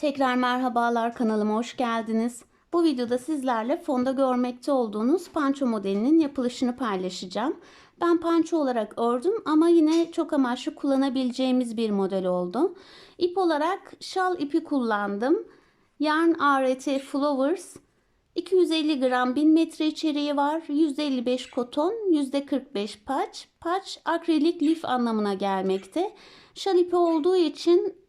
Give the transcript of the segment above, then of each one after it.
Tekrar merhabalar kanalıma hoş geldiniz. Bu videoda sizlerle fonda görmekte olduğunuz panço modelinin yapılışını paylaşacağım. Ben panço olarak ördüm ama yine çok amaçlı kullanabileceğimiz bir model oldu. İp olarak şal ipi kullandım. Yarn ART Flowers 250 gram 1000 metre içeriği var. %55 koton, %45 paç. Paç akrilik lif anlamına gelmekte. Şal ipi olduğu için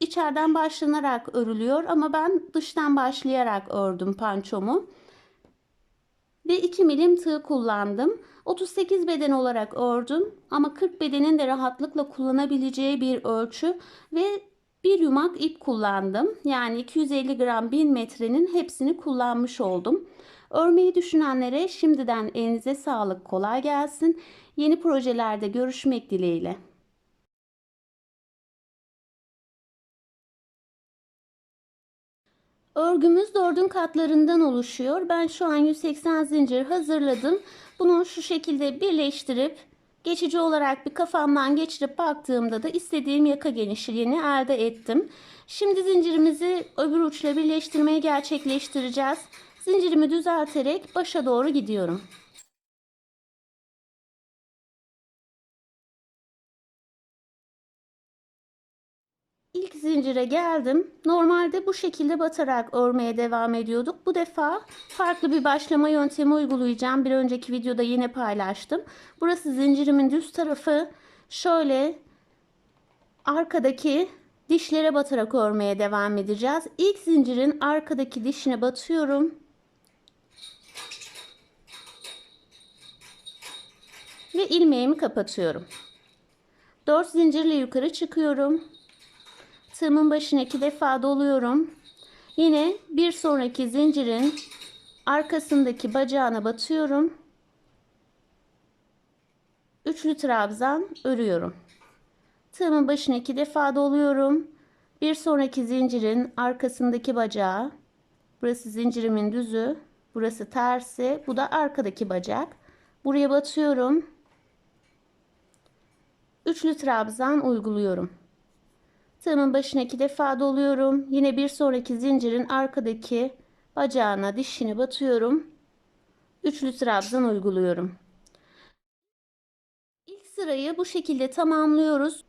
içeriden başlanarak örülüyor ama ben dıştan başlayarak ördüm pançomu. Ve 2 milim tığ kullandım. 38 beden olarak ördüm ama 40 bedenin de rahatlıkla kullanabileceği bir ölçü ve bir yumak ip kullandım. Yani 250 gram 1000 metrenin hepsini kullanmış oldum. Örmeyi düşünenlere şimdiden elinize sağlık, kolay gelsin. Yeni projelerde görüşmek dileğiyle. Örgümüz dördün katlarından oluşuyor. Ben şu an 180 zincir hazırladım. Bunu şu şekilde birleştirip geçici olarak bir kafamdan geçirip baktığımda da istediğim yaka genişliğini elde ettim. Şimdi zincirimizi öbür uçla birleştirmeyi gerçekleştireceğiz. Zincirimi düzelterek başa doğru gidiyorum. Zincire geldim. Normalde bu şekilde batarak örmeye devam ediyorduk. Bu defa farklı bir başlama yöntemi uygulayacağım. Bir önceki videoda yine paylaştım. Burası zincirimin düz tarafı. Şöyle arkadaki dişlere batarak örmeye devam edeceğiz. İlk zincirin arkadaki dişine batıyorum. Ve ilmeğimi kapatıyorum. 4 zincirle yukarı çıkıyorum. Tığımın başına iki defa doluyorum. Yine bir sonraki zincirin arkasındaki bacağına batıyorum. Üçlü trabzan örüyorum. Tığımın başına iki defa doluyorum. Bir sonraki zincirin arkasındaki bacağı. Burası zincirimin düzü. Burası tersi. Bu da arkadaki bacak. Buraya batıyorum. Üçlü trabzan uyguluyorum. Tığımın başına iki defa doluyorum. Yine bir sonraki zincirin arkadaki bacağına dişini batıyorum. Üçlü trabzan uyguluyorum. İlk sırayı bu şekilde tamamlıyoruz.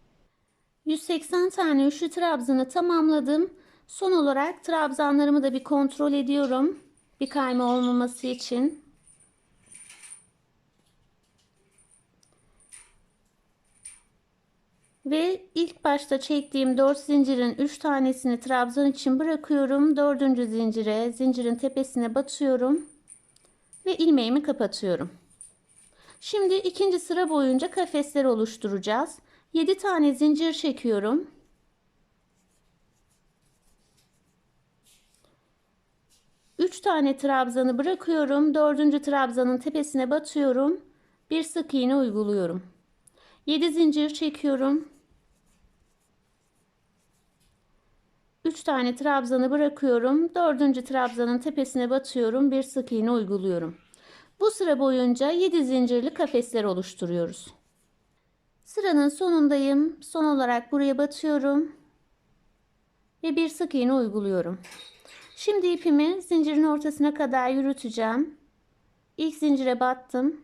180 tane üçlü trabzanı tamamladım. Son olarak trabzanlarımı da bir kontrol ediyorum. Bir kayma olmaması için. Ve ilk başta çektiğim 4 zincirin 3 tanesini trabzan için bırakıyorum. 4. zincire, zincirin tepesine batıyorum. Ve ilmeğimi kapatıyorum. Şimdi ikinci sıra boyunca kafesler oluşturacağız. 7 tane zincir çekiyorum. Üç tane trabzanı bırakıyorum. Dördüncü trabzanın tepesine batıyorum. Bir sık iğne uyguluyorum. 7 zincir çekiyorum. 3 tane trabzanı bırakıyorum. 4. trabzanın tepesine batıyorum. Bir sık iğne uyguluyorum. Bu sıra boyunca 7 zincirli kafesler oluşturuyoruz. Sıranın sonundayım. Son olarak buraya batıyorum. Ve bir sık iğne uyguluyorum. Şimdi ipimi zincirin ortasına kadar yürüteceğim. İlk zincire battım.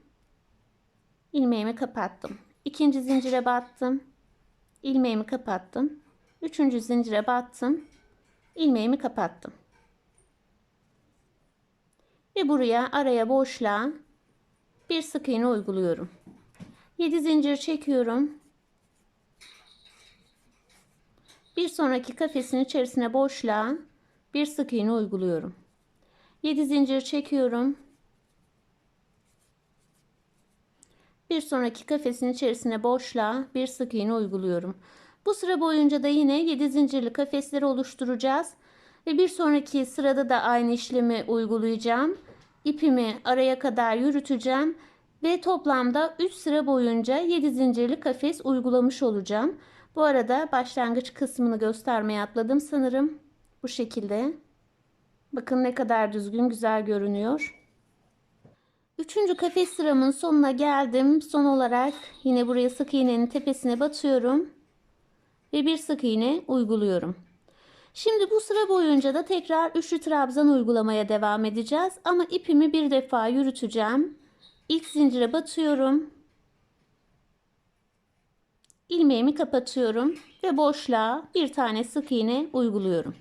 ilmeğimi kapattım. İkinci zincire battım. ilmeğimi kapattım. Üçüncü zincire battım ilmeğimi kapattım. Ve buraya araya boşluğa bir sık iğne uyguluyorum. 7 zincir çekiyorum. Bir sonraki kafesin içerisine boşluğa bir sık iğne uyguluyorum. 7 zincir çekiyorum. Bir sonraki kafesin içerisine boşluğa bir sık iğne uyguluyorum. Bu sıra boyunca da yine 7 zincirli kafesleri oluşturacağız. Ve bir sonraki sırada da aynı işlemi uygulayacağım. İpimi araya kadar yürüteceğim. Ve toplamda 3 sıra boyunca 7 zincirli kafes uygulamış olacağım. Bu arada başlangıç kısmını göstermeye atladım sanırım. Bu şekilde. Bakın ne kadar düzgün güzel görünüyor. Üçüncü kafes sıramın sonuna geldim. Son olarak yine buraya sık iğnenin tepesine batıyorum ve bir sık iğne uyguluyorum. Şimdi bu sıra boyunca da tekrar üçlü trabzan uygulamaya devam edeceğiz. Ama ipimi bir defa yürüteceğim. İlk zincire batıyorum. ilmeğimi kapatıyorum ve boşluğa bir tane sık iğne uyguluyorum.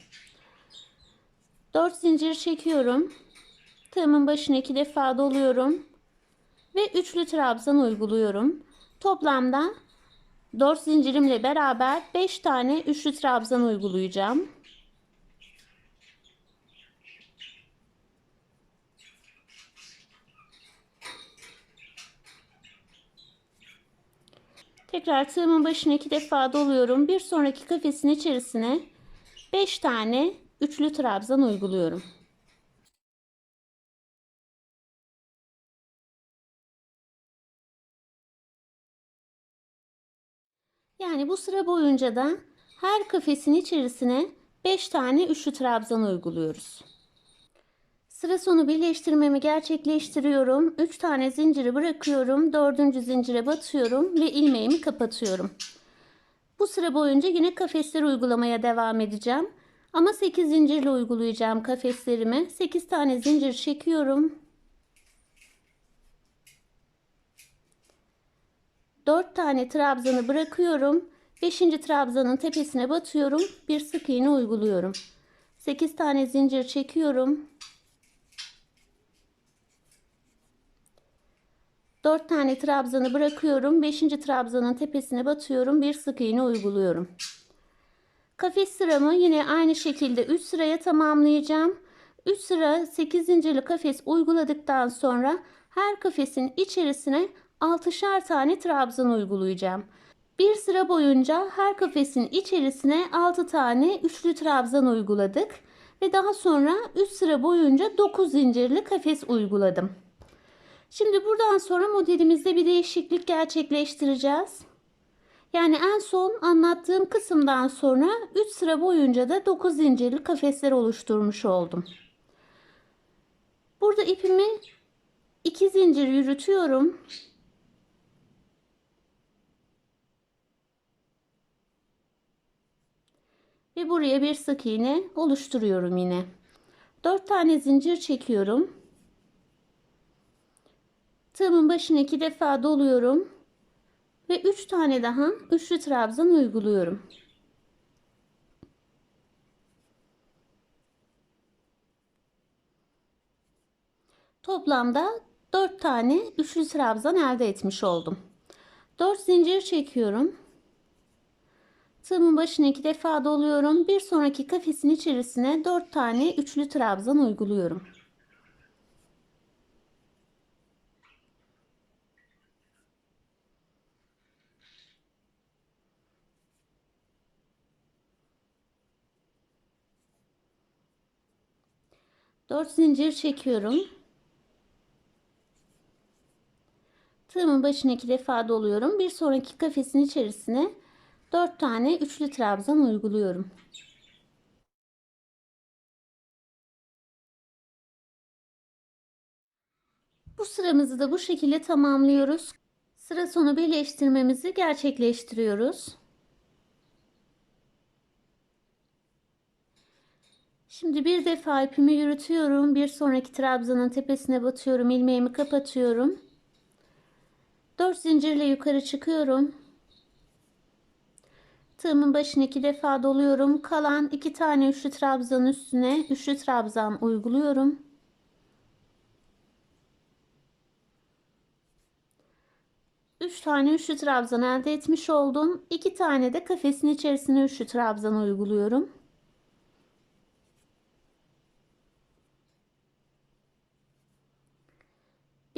4 zincir çekiyorum. Tığımın başına iki defa doluyorum ve üçlü trabzan uyguluyorum. Toplamda 4 zincirimle beraber 5 tane üçlü trabzan uygulayacağım. Tekrar tığımın başına iki defa doluyorum. Bir sonraki kafesin içerisine 5 tane üçlü trabzan uyguluyorum. Yani bu sıra boyunca da her kafesin içerisine 5 tane üçlü trabzan uyguluyoruz. Sıra sonu birleştirmemi gerçekleştiriyorum. 3 tane zinciri bırakıyorum. 4. zincire batıyorum ve ilmeğimi kapatıyorum. Bu sıra boyunca yine kafesleri uygulamaya devam edeceğim. Ama 8 zincirle uygulayacağım kafeslerimi. 8 tane zincir çekiyorum. 4 tane trabzanı bırakıyorum. 5. trabzanın tepesine batıyorum. Bir sık iğne uyguluyorum. 8 tane zincir çekiyorum. 4 tane trabzanı bırakıyorum. 5. trabzanın tepesine batıyorum. Bir sık iğne uyguluyorum. Kafes sıramı yine aynı şekilde 3 sıraya tamamlayacağım. 3 sıra 8 zincirli kafes uyguladıktan sonra her kafesin içerisine 6'şar tane trabzan uygulayacağım. Bir sıra boyunca her kafesin içerisine 6 tane üçlü trabzan uyguladık ve daha sonra 3 sıra boyunca 9 zincirli kafes uyguladım. Şimdi buradan sonra modelimizde bir değişiklik gerçekleştireceğiz. Yani en son anlattığım kısımdan sonra 3 sıra boyunca da 9 zincirli kafesler oluşturmuş oldum. Burada ipimi 2 zincir yürütüyorum. Ve buraya bir sık iğne oluşturuyorum yine. 4 tane zincir çekiyorum. Tığımın başına iki defa doluyorum. Ve 3 tane daha üçlü trabzan uyguluyorum. Toplamda 4 tane üçlü trabzan elde etmiş oldum. 4 zincir çekiyorum. Tığımın başına iki defa doluyorum. Bir sonraki kafesin içerisine 4 tane üçlü trabzan uyguluyorum. Dört zincir çekiyorum. Tığımın başına iki defa doluyorum. Bir sonraki kafesin içerisine 4 tane üçlü trabzan uyguluyorum. Bu sıramızı da bu şekilde tamamlıyoruz. Sıra sonu birleştirmemizi gerçekleştiriyoruz. Şimdi bir defa ipimi yürütüyorum. Bir sonraki trabzanın tepesine batıyorum. ilmeğimi kapatıyorum. 4 zincirle yukarı çıkıyorum. Tığımın başına iki defa doluyorum. Kalan iki tane üçlü trabzan üstüne üçlü trabzan uyguluyorum. Üç tane üçlü trabzan elde etmiş oldum. İki tane de kafesin içerisine üçlü trabzan uyguluyorum.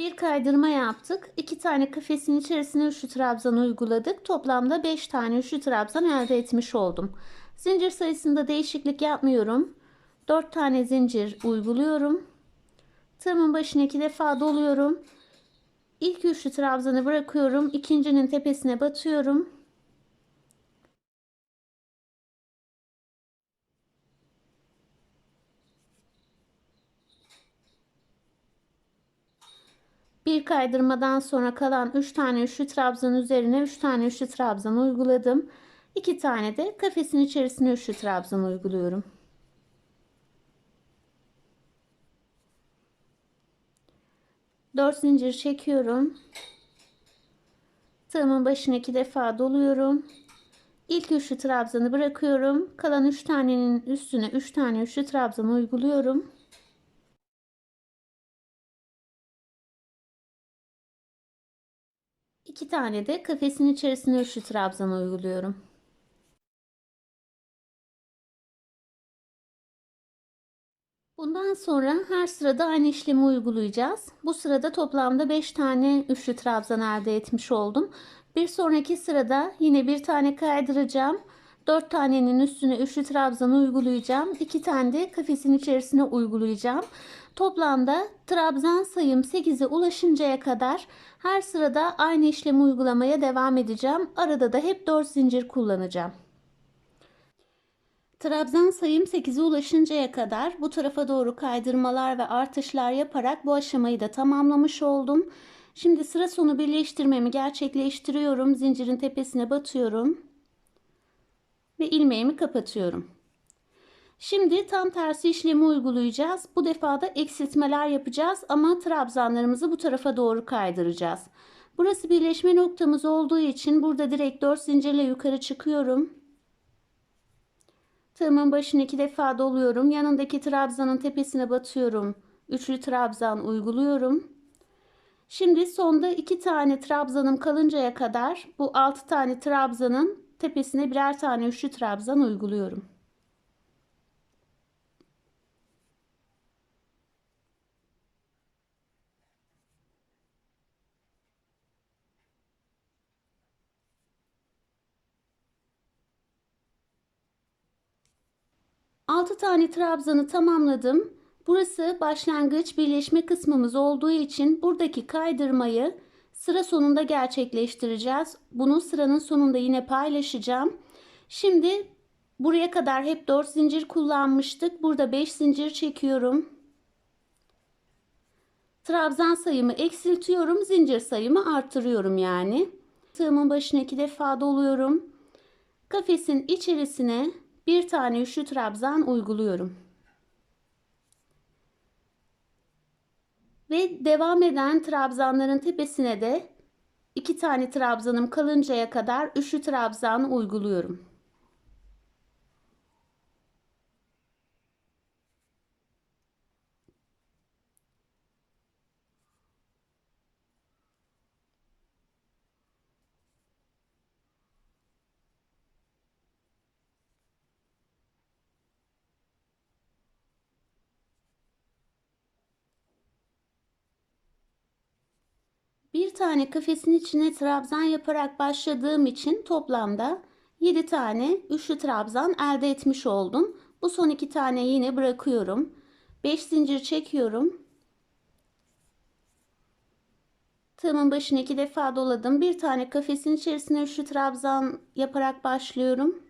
Bir kaydırma yaptık. İki tane kafesin içerisine üçlü trabzan uyguladık. Toplamda beş tane üçlü trabzan elde etmiş oldum. Zincir sayısında değişiklik yapmıyorum. Dört tane zincir uyguluyorum. Tığımın başına iki defa doluyorum. İlk üçlü trabzanı bırakıyorum. İkincinin tepesine batıyorum. Bir kaydırmadan sonra kalan 3 tane üçlü trabzan üzerine 3 tane üçlü trabzan uyguladım. 2 tane de kafesin içerisine üçlü trabzan uyguluyorum. Dört zincir çekiyorum. Tığımın başına iki defa doluyorum. İlk üçlü trabzanı bırakıyorum. Kalan üç tanenin üstüne üç tane üçlü trabzan uyguluyorum. İki tane de kafesin içerisine üçlü trabzan uyguluyorum. Bundan sonra her sırada aynı işlemi uygulayacağız. Bu sırada toplamda 5 tane üçlü trabzan elde etmiş oldum. Bir sonraki sırada yine bir tane kaydıracağım. 4 tanenin üstüne üçlü trabzan uygulayacağım. 2 tane de kafesin içerisine uygulayacağım. Toplamda trabzan sayım 8'e ulaşıncaya kadar her sırada aynı işlemi uygulamaya devam edeceğim. Arada da hep 4 zincir kullanacağım. Trabzan sayım 8'e ulaşıncaya kadar bu tarafa doğru kaydırmalar ve artışlar yaparak bu aşamayı da tamamlamış oldum. Şimdi sıra sonu birleştirmemi gerçekleştiriyorum. Zincirin tepesine batıyorum. Ve ilmeğimi kapatıyorum. Şimdi tam tersi işlemi uygulayacağız. Bu defa da eksiltmeler yapacağız ama trabzanlarımızı bu tarafa doğru kaydıracağız. Burası birleşme noktamız olduğu için burada direkt 4 zincirle yukarı çıkıyorum. Tığımın başını iki defa doluyorum. Yanındaki trabzanın tepesine batıyorum. Üçlü trabzan uyguluyorum. Şimdi sonda iki tane trabzanım kalıncaya kadar bu altı tane trabzanın tepesine birer tane üçlü trabzan uyguluyorum. Altı tane trabzanı tamamladım. Burası başlangıç birleşme kısmımız olduğu için buradaki kaydırmayı sıra sonunda gerçekleştireceğiz. Bunu sıranın sonunda yine paylaşacağım. Şimdi buraya kadar hep 4 zincir kullanmıştık. Burada 5 zincir çekiyorum. Trabzan sayımı eksiltiyorum. Zincir sayımı arttırıyorum yani. Tığımın başına iki defa doluyorum. Kafesin içerisine bir tane üçlü trabzan uyguluyorum. Ve devam eden trabzanların tepesine de iki tane trabzanım kalıncaya kadar üçlü trabzan uyguluyorum. Bir tane kafesin içine trabzan yaparak başladığım için toplamda 7 tane üçlü trabzan elde etmiş oldum. Bu son iki tane yine bırakıyorum. 5 zincir çekiyorum. Tığımın başını iki defa doladım. Bir tane kafesin içerisine üçlü trabzan yaparak başlıyorum.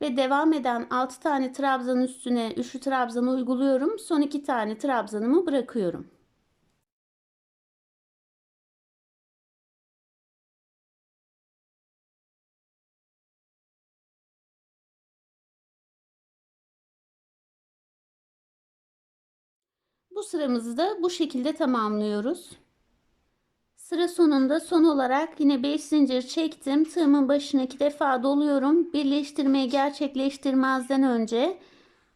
Ve devam eden 6 tane trabzan üstüne üçlü trabzan uyguluyorum. Son iki tane trabzanımı bırakıyorum. Sıramızı da bu şekilde tamamlıyoruz. Sıra sonunda son olarak yine 5 zincir çektim. Tığımın başına iki defa doluyorum. Birleştirmeyi gerçekleştirmezden önce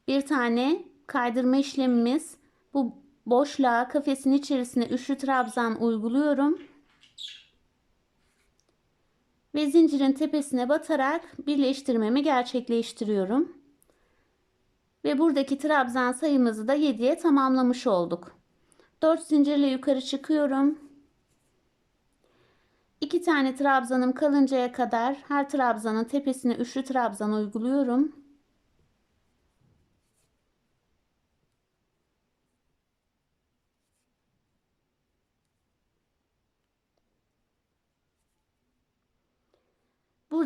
bir tane kaydırma işlemimiz. Bu boşluğa kafesin içerisine üçlü trabzan uyguluyorum. Ve zincirin tepesine batarak birleştirmemi gerçekleştiriyorum. Ve buradaki trabzan sayımızı da 7'ye tamamlamış olduk. 4 zincirle yukarı çıkıyorum. 2 tane trabzanım kalıncaya kadar her trabzanın tepesine üçlü trabzan uyguluyorum.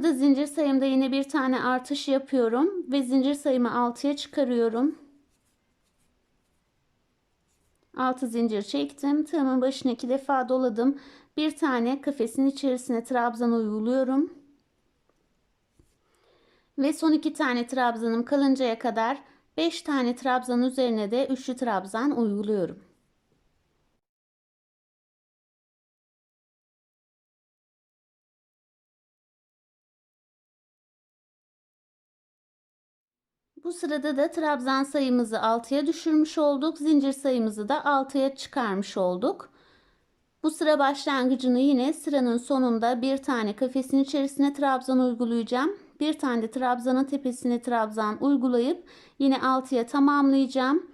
Burada zincir sayımda yine bir tane artış yapıyorum ve zincir sayımı 6'ya çıkarıyorum. 6 zincir çektim. Tığımın başına iki defa doladım. Bir tane kafesin içerisine trabzan uyguluyorum. Ve son iki tane trabzanım kalıncaya kadar 5 tane trabzan üzerine de üçlü trabzan uyguluyorum. Bu sırada da trabzan sayımızı 6'ya düşürmüş olduk. Zincir sayımızı da 6'ya çıkarmış olduk. Bu sıra başlangıcını yine sıranın sonunda bir tane kafesin içerisine trabzan uygulayacağım. Bir tane de trabzanın tepesine trabzan uygulayıp yine 6'ya tamamlayacağım.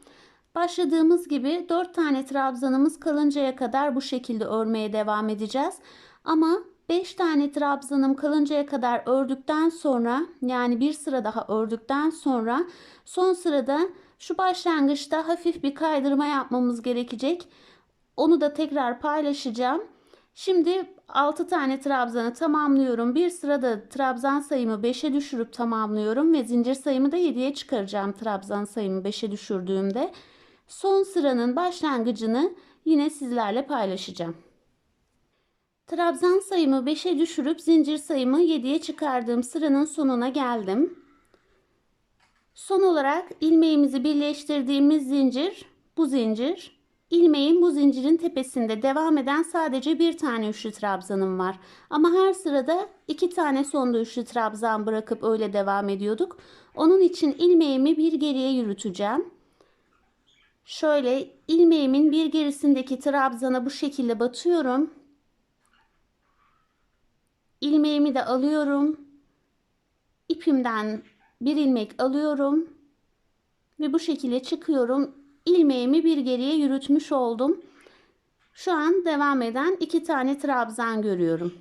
Başladığımız gibi 4 tane trabzanımız kalıncaya kadar bu şekilde örmeye devam edeceğiz. Ama 5 tane trabzanım kalıncaya kadar ördükten sonra yani bir sıra daha ördükten sonra son sırada şu başlangıçta hafif bir kaydırma yapmamız gerekecek. Onu da tekrar paylaşacağım. Şimdi 6 tane trabzanı tamamlıyorum. Bir sırada trabzan sayımı 5'e düşürüp tamamlıyorum ve zincir sayımı da 7'ye çıkaracağım trabzan sayımı 5'e düşürdüğümde. Son sıranın başlangıcını yine sizlerle paylaşacağım. Trabzan sayımı 5'e düşürüp zincir sayımı 7'ye çıkardığım sıranın sonuna geldim. Son olarak ilmeğimizi birleştirdiğimiz zincir bu zincir. İlmeğin bu zincirin tepesinde devam eden sadece bir tane üçlü trabzanım var. Ama her sırada iki tane sonda üçlü trabzan bırakıp öyle devam ediyorduk. Onun için ilmeğimi bir geriye yürüteceğim. Şöyle ilmeğimin bir gerisindeki trabzana bu şekilde batıyorum ilmeğimi de alıyorum. İpimden bir ilmek alıyorum. Ve bu şekilde çıkıyorum. İlmeğimi bir geriye yürütmüş oldum. Şu an devam eden iki tane trabzan görüyorum.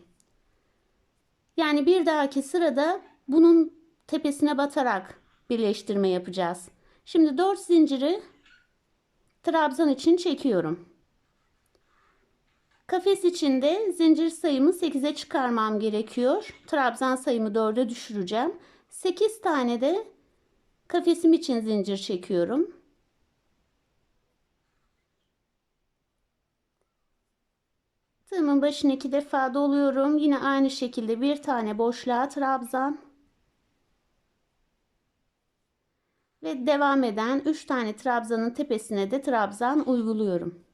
Yani bir dahaki sırada bunun tepesine batarak birleştirme yapacağız. Şimdi 4 zinciri trabzan için çekiyorum. Kafes içinde zincir sayımı 8'e çıkarmam gerekiyor. Trabzan sayımı 4'e düşüreceğim. 8 tane de kafesim için zincir çekiyorum. Tığımın başını iki defa doluyorum. Yine aynı şekilde bir tane boşluğa trabzan. Ve devam eden 3 tane trabzanın tepesine de trabzan uyguluyorum.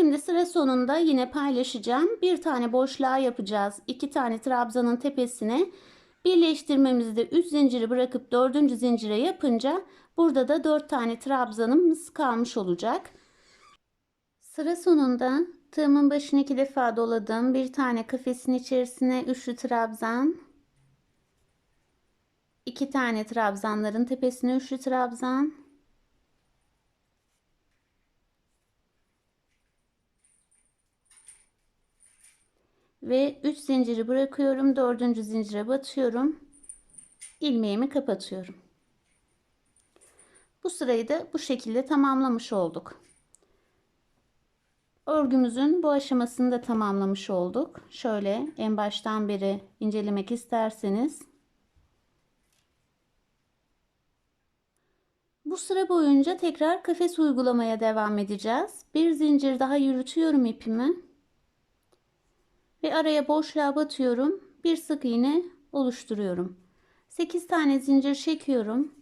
Şimdi sıra sonunda yine paylaşacağım. Bir tane boşluğa yapacağız. İki tane trabzanın tepesine birleştirmemizde 3 zinciri bırakıp 4. zincire yapınca burada da 4 tane trabzanımız kalmış olacak. Sıra sonunda tığımın başını iki defa doladım. Bir tane kafesin içerisine üçlü trabzan. iki tane trabzanların tepesine üçlü trabzan. Ve 3 zinciri bırakıyorum. 4. zincire batıyorum. ilmeğimi kapatıyorum. Bu sırayı da bu şekilde tamamlamış olduk. Örgümüzün bu aşamasını da tamamlamış olduk. Şöyle en baştan beri incelemek isterseniz Bu sıra boyunca tekrar kafes uygulamaya devam edeceğiz. Bir zincir daha yürütüyorum ipimi ve araya boşluğa batıyorum. Bir sık iğne oluşturuyorum. 8 tane zincir çekiyorum.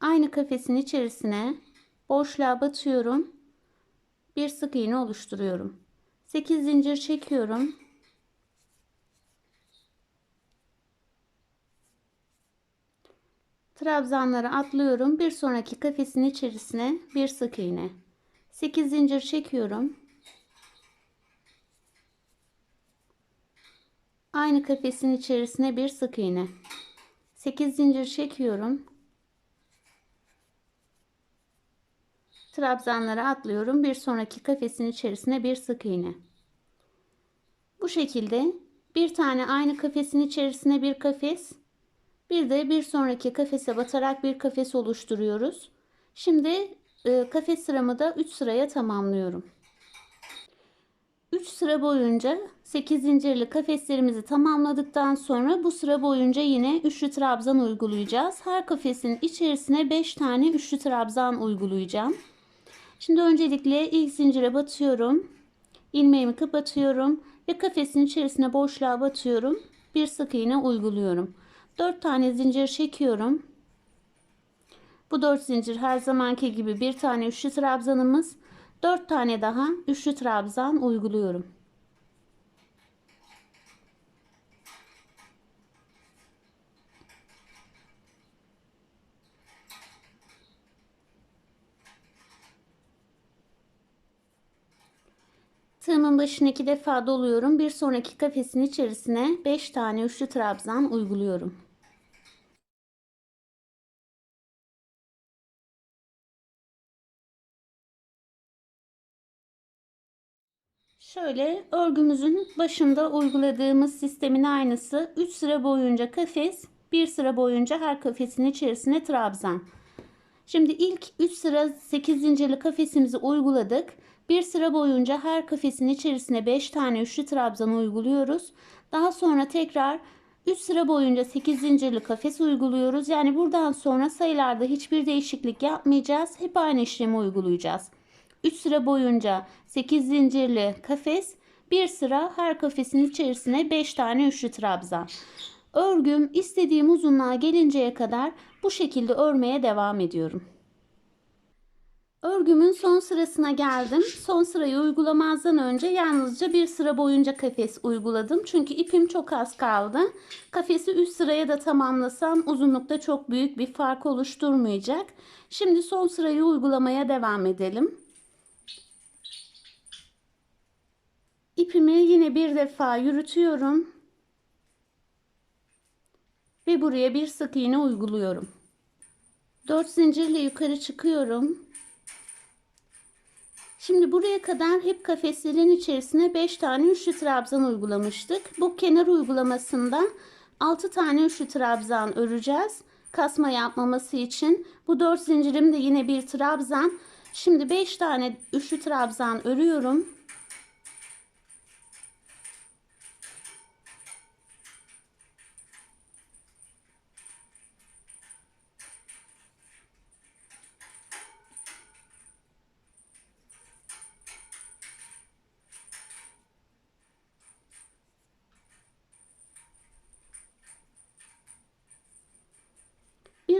Aynı kafesin içerisine boşluğa batıyorum. Bir sık iğne oluşturuyorum. 8 zincir çekiyorum. Trabzanları atlıyorum. Bir sonraki kafesin içerisine bir sık iğne. 8 zincir çekiyorum. Aynı kafesin içerisine bir sık iğne. 8 zincir çekiyorum. Trabzanları atlıyorum. Bir sonraki kafesin içerisine bir sık iğne. Bu şekilde bir tane aynı kafesin içerisine bir kafes, bir de bir sonraki kafese batarak bir kafes oluşturuyoruz. Şimdi e, kafes sıramı da 3 sıraya tamamlıyorum. 3 sıra boyunca 8 zincirli kafeslerimizi tamamladıktan sonra bu sıra boyunca yine üçlü trabzan uygulayacağız. Her kafesin içerisine 5 tane üçlü trabzan uygulayacağım. Şimdi öncelikle ilk zincire batıyorum. ilmeğimi kapatıyorum ve kafesin içerisine boşluğa batıyorum. Bir sık iğne uyguluyorum. 4 tane zincir çekiyorum. Bu 4 zincir her zamanki gibi bir tane üçlü trabzanımız. 4 tane daha üçlü trabzan uyguluyorum. Tığımın başını iki defa doluyorum. Bir sonraki kafesin içerisine 5 tane üçlü trabzan uyguluyorum. Şöyle örgümüzün başında uyguladığımız sistemin aynısı 3 sıra boyunca kafes, 1 sıra boyunca her kafesin içerisine trabzan. Şimdi ilk 3 sıra 8 zincirli kafesimizi uyguladık. Bir sıra boyunca her kafesin içerisine 5 tane üçlü trabzan uyguluyoruz. Daha sonra tekrar 3 sıra boyunca 8 zincirli kafes uyguluyoruz. Yani buradan sonra sayılarda hiçbir değişiklik yapmayacağız. Hep aynı işlemi uygulayacağız. 3 sıra boyunca 8 zincirli kafes, bir sıra her kafesin içerisine 5 tane üçlü trabzan. Örgüm istediğim uzunluğa gelinceye kadar bu şekilde örmeye devam ediyorum. Örgümün son sırasına geldim. Son sırayı uygulamazdan önce yalnızca bir sıra boyunca kafes uyguladım. Çünkü ipim çok az kaldı. Kafesi üst sıraya da tamamlasam uzunlukta çok büyük bir fark oluşturmayacak. Şimdi son sırayı uygulamaya devam edelim. İpimi yine bir defa yürütüyorum. Ve buraya bir sık iğne uyguluyorum. 4 zincirle yukarı çıkıyorum. Şimdi buraya kadar hep kafeslerin içerisine 5 tane üçlü trabzan uygulamıştık. Bu kenar uygulamasında 6 tane üçlü trabzan öreceğiz. Kasma yapmaması için. Bu 4 zincirim de yine bir trabzan. Şimdi 5 tane üçlü trabzan örüyorum.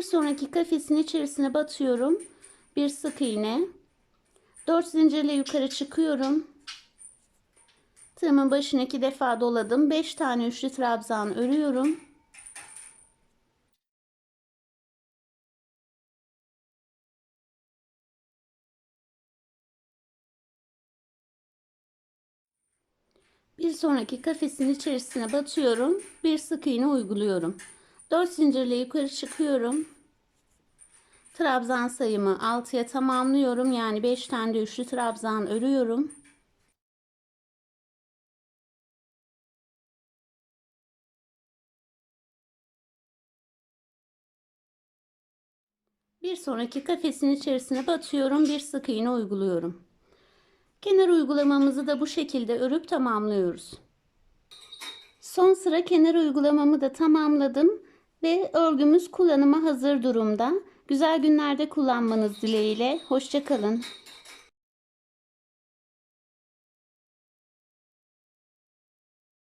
Bir sonraki kafesin içerisine batıyorum. Bir sık iğne. 4 zincirle yukarı çıkıyorum. Tığımın başını iki defa doladım. 5 tane üçlü trabzan örüyorum. Bir sonraki kafesin içerisine batıyorum. Bir sık iğne uyguluyorum. 4 zincirle yukarı çıkıyorum. Trabzan sayımı 6'ya tamamlıyorum. Yani 5 tane de üçlü trabzan örüyorum. Bir sonraki kafesin içerisine batıyorum. Bir sık iğne uyguluyorum. Kenar uygulamamızı da bu şekilde örüp tamamlıyoruz. Son sıra kenar uygulamamı da tamamladım ve örgümüz kullanıma hazır durumda. Güzel günlerde kullanmanız dileğiyle. Hoşçakalın.